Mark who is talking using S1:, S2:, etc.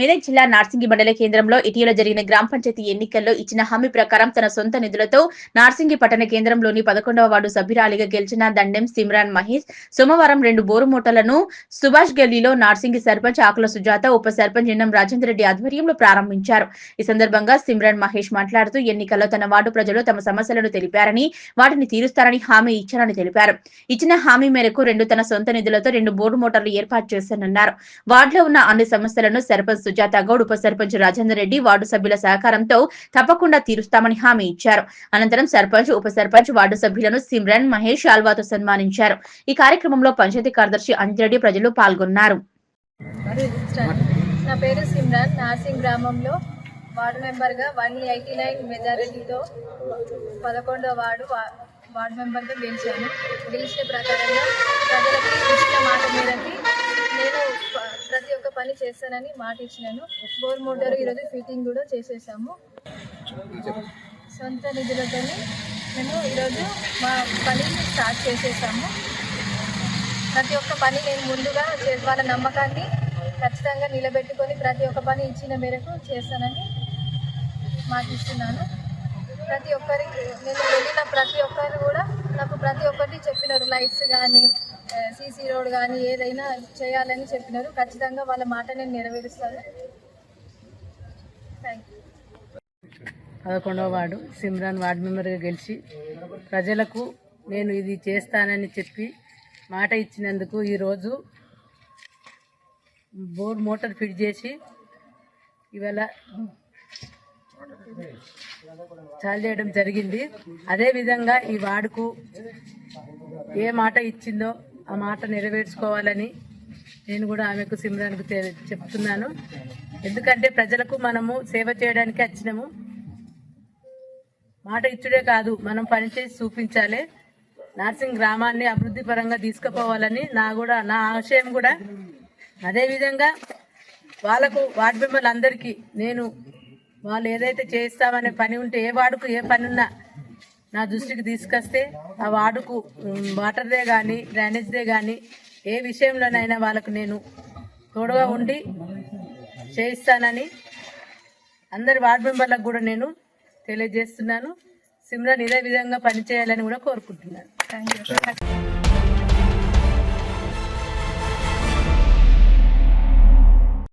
S1: మెదక్ జిల్లా నార్సింగి మండల కేంద్రంలో ఇటీవల జరిగిన గ్రామ పంచాయతీ ఎన్నికల్లో ఇచ్చిన హామీ ప్రకారం తన సొంత నిధులతో నార్సింగి పట్టణ కేంద్రంలోని పదకొండవ వార్డు సభ్యురాలిగా గెలిచిన దండెం సిమ్రాన్ మహేష్ సోమవారం రెండు బోరు మూటలను సుభాష్ గల్లీలో నార్సింగి సర్పంచ్ ఆకుల సుజాత ఉప సర్పంచ్ ఎన్నం రాజేందర్ రెడ్డి ఆధ్వర్యంలో ప్రారంభించారు. ఈ సందర్భంగా సిమ్రాన్ మహేష్ మాట్లాడుతూ ఎన్నికల్లో తన వార్డు ప్రజలు తమ సమస్యలను తెలిపారని వాటిని తీరుస్తారని హామీ ఇచ్చారని తెలిపారు. ఇచ్చిన హామీ మేరకు రెండు తన సొంత నిధులతో రెండు బోరు మోటార్లు ఏర్పాటు చేశానన్నారు. వార్డులో ఉన్న అన్ని సమస్యలను సర్పంచ్ సుజాత గౌడ్ ఉప సర్పంచ్ రాజేందర్ రెడ్డి వార్డు సభ్యుల సహకారంతో తప్పకుండా తీరుస్తామని హామీ ఇచ్చారు. అనంతరం సర్పంచ్ ఉప సర్పంచ్ వార్డు సభ్యులను సిమ్రన్ మహేష్ ఆల్వాతో సన్మానించారు. ఈ కార్యక్రమంలో పంచాయతీ కార్యదర్శి అంజిరెడ్డి ప్రజలు పాల్గొన్నారు.
S2: నా పేరు సిమ్రాన్. నాసింగ్ గ్రామంలో వార్డు మెంబర్గా వన్ ఎయిటీ నైన్ మెజారిటీతో పదకొండో వార్డు వార్డు మెంబర్గా గెలిచాను. గెలిచిన ప్రకారంగా ప్రజలకి ఇచ్చిన మాట మేరకి పని చేస్తానని మాట ఇచ్చినాను. బోర్ మోటార్ ఈరోజు ఫిట్టింగ్ కూడా చేసేసాము. సొంత నిధులతో మేము ఈరోజు మా పని స్టార్ట్ చేసేసాము. ప్రతి ఒక్క పని నేను ముందుగా వాళ్ళ నమ్మకాన్ని ఖచ్చితంగా నిలబెట్టుకొని ప్రతి ఒక్క పని ఇచ్చిన మేరకు చేస్తానని మాటిస్తున్నాను ప్రతి ఒక్కరికి నేను వెళ్ళిన ప్రతి ఒక్కరు కూడా ప్రతి ఒక్కటి చెప్పినారు. లైట్స్ కానీ సీసీ రోడ్ కానీ ఏదైనా చేయాలని చెప్పినారు. ఖచ్చితంగా వాళ్ళ మాట నేను నెరవేరుస్తాను. థ్యాంక్ యూ
S3: పదకొండవ వార్డు సిమ్రాన్ వార్డు మెంబర్గా గెలిచి ప్రజలకు నేను ఇది చేస్తానని చెప్పి మాట ఇచ్చినందుకు ఈరోజు బోర్ మోటార్ ఫిట్ చేసి ఇవాళ చాలు చేయడం జరిగింది. అదేవిధంగా ఈ వార్డుకు ఏ మాట ఇచ్చిందో ఆ మాట నెరవేర్చుకోవాలని నేను కూడా ఆమెకు సిమ్రాన్కు చెప్తున్నాను. ఎందుకంటే ప్రజలకు మనము సేవ చేయడానికి వచ్చినాము మాట ఇచ్చుడే కాదు మనం పనిచేసి చూపించాలి. నర్సింగ్ గ్రామాన్ని అభివృద్ధి పరంగా తీసుకుపోవాలని నా కూడా నా ఆశయం కూడా. అదేవిధంగా వాళ్ళకు వార్డు మెంబర్లందరికీ నేను వాళ్ళు ఏదైతే చేస్తామనే పని ఉంటే ఏ వార్డుకు ఏ పని ఉన్నా నా దృష్టికి తీసుకొస్తే ఆ వార్డుకు వాటర్దే కానీ డ్రైనేజ్దే కానీ ఏ విషయంలోనైనా వాళ్ళకు నేను తోడుగా ఉండి చేయిస్తానని అందరి వార్డు మెంబర్లకు కూడా నేను తెలియజేస్తున్నాను. సిమ్రన్ ఇదే విధంగా పనిచేయాలని కూడా కోరుకుంటున్నాను.
S2: Thank you